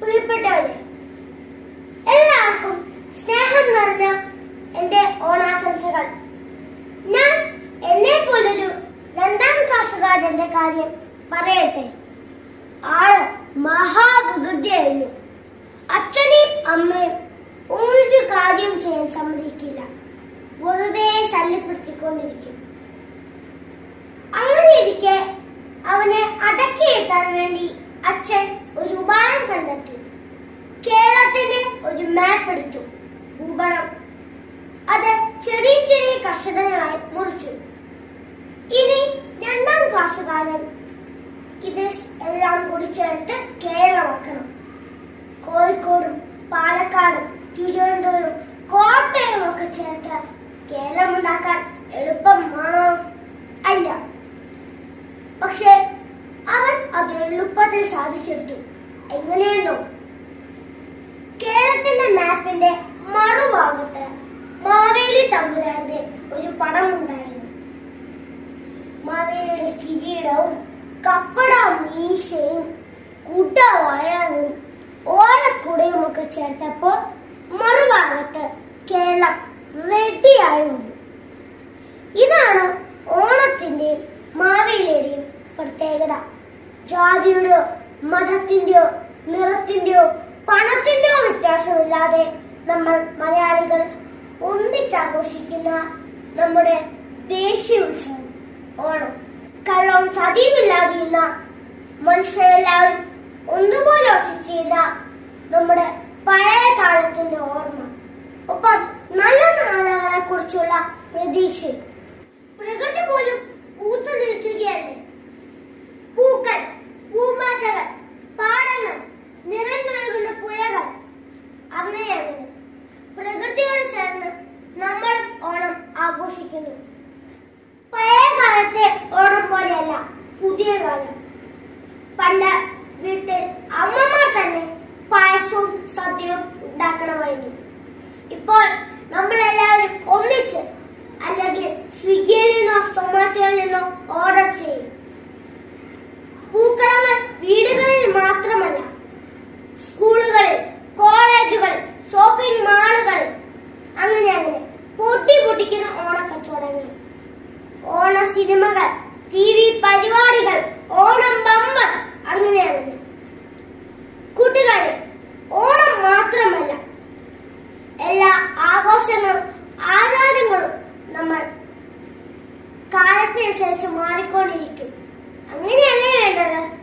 പ്രിയപ്പെട്ടവരെ എല്ലാവർക്കും സ്നേഹം നിറഞ്ഞ എന്റെ ഓണാശംസകൾ. ഞാൻ എന്നെ പോലൊരു രണ്ടാം ക്ലാസ്സുകാരന്റെ കാര്യം പറയട്ടെ? ആൾ മഹാവികൃതിയായിരുന്നു. അച്ഛനെയും അമ്മയും ഒരു കാര്യം ചെയ്യാൻ സമ്മതിക്കില്ല. വെറുതെ ശല്യപ്പെടുത്തിക്കൊണ്ടിരിക്കും. അങ്ങനെ ഇരിക്കെ അവനെ അടക്കിയെത്താൻ വേണ്ടി അച്ഛൻ കണ്ടെത്തി. കേരളത്തിന്റെ ഒരു മാപ്പ് എടുത്തു. ഭൂപടം. അത് ചെറിയ ചെറിയ കർഷകങ്ങളായി മുറിച്ചു. ഇനി രണ്ടാം ക്ലാസ്സുകാരൻ ഇത് എല്ലാം കൂടി ചേർത്ത് കേരളമാക്കണം. കോഴിക്കോടും പാലക്കാടും തിരുവനന്തപുരം കോട്ടയം ഒക്കെ ചേർത്ത് കേരളം ഉണ്ടാക്കാൻ എളുപ്പമാണോ? അല്ല. പക്ഷെ അവൻ അത് എളുപ്പത്തിൽ സാധിച്ചെടുത്തു. എങ്ങനെയെന്നോ കേരളത്തിന്റെ മാപ്പിന്റെ മറുഭാഗത്ത് മാവേലി തമ്പുരാന്റെ ഒരു പടം ഉണ്ടായിരുന്നു മാവേലിയുടെ കിരീടവും കപ്പട മീശയും കുട്ട വയറും ഓലക്കുടയും ഒക്കെ ചേർത്തപ്പോൾ മറുഭാഗത്ത് കേരളം റെഡിയായി വന്നു ഇതാണ് ഓണത്തിന്റെയും മാവേലിയുടെയും പ്രത്യേകത. ജാതിയുടെയോ മതത്തിന്റെയോ നിറത്തിന്റെയോ പണത്തിന്റെയോ വ്യത്യാസമില്ലാതെ നമ്മൾ മലയാളികൾ ഒന്നിച്ചാഘോഷിക്കുന്ന നമ്മുടെ ദേശീയ ഉത്സവം ഓണം. കള്ളവും ചതിയുമില്ലാതിരുന്ന മനുഷ്യരെല്ലാവരും ഒന്നുപോലെ വസിച്ചിരുന്ന നമ്മുടെ പഴയ കാലത്തിന്റെ ഓർമ്മ. ഒപ്പം നല്ല നാളുകളെ കുറിച്ചുള്ള പ്രതീക്ഷയും. പ്രകൃതി പോലും പൂത്തു നിൽക്കുകയല്ലേ? പുതിയ കാലം പണ്ട് വീട്ടിൽ അമ്മമാർ തന്നെ പായസവും സദ്യയും ഉണ്ടാക്കണമായിരുന്നു. ഇപ്പോൾ നമ്മൾ എല്ലാവരും ഒന്നിച്ച് അല്ലെങ്കിൽ സ്വിഗ്ഗിയിൽ നിന്നോ സൊമാറ്റോയിൽ നിന്നോ ഓർഡർ ചെയ്യും. പൂക്കളങ്ങൾ വീടുകളിൽ മാത്രമല്ല സ്കൂളുകളിൽ കോളേജുകളിൽ ഷോപ്പിംഗ് മാളുകളിൽ അങ്ങനെ അങ്ങനെ പൊട്ടി പൊട്ടിക്കുന്ന ഓണക്കച്ചവടങ്ങൾ. ഓണ സിനിമകൾ ടി വി പരിപാടികൾ ഓണം ബമ്പർ അങ്ങനെ അങ്ങനെ കൂട്ടുകാരെ ഓണം മാത്രമല്ല എല്ലാ ആഘോഷങ്ങളും ആചാരങ്ങളും നമ്മൾ കാലത്തിനനുസരിച്ച് മാറിക്കൊണ്ടിരിക്കും. അങ്ങനെയല്ലേ വേണ്ടത്?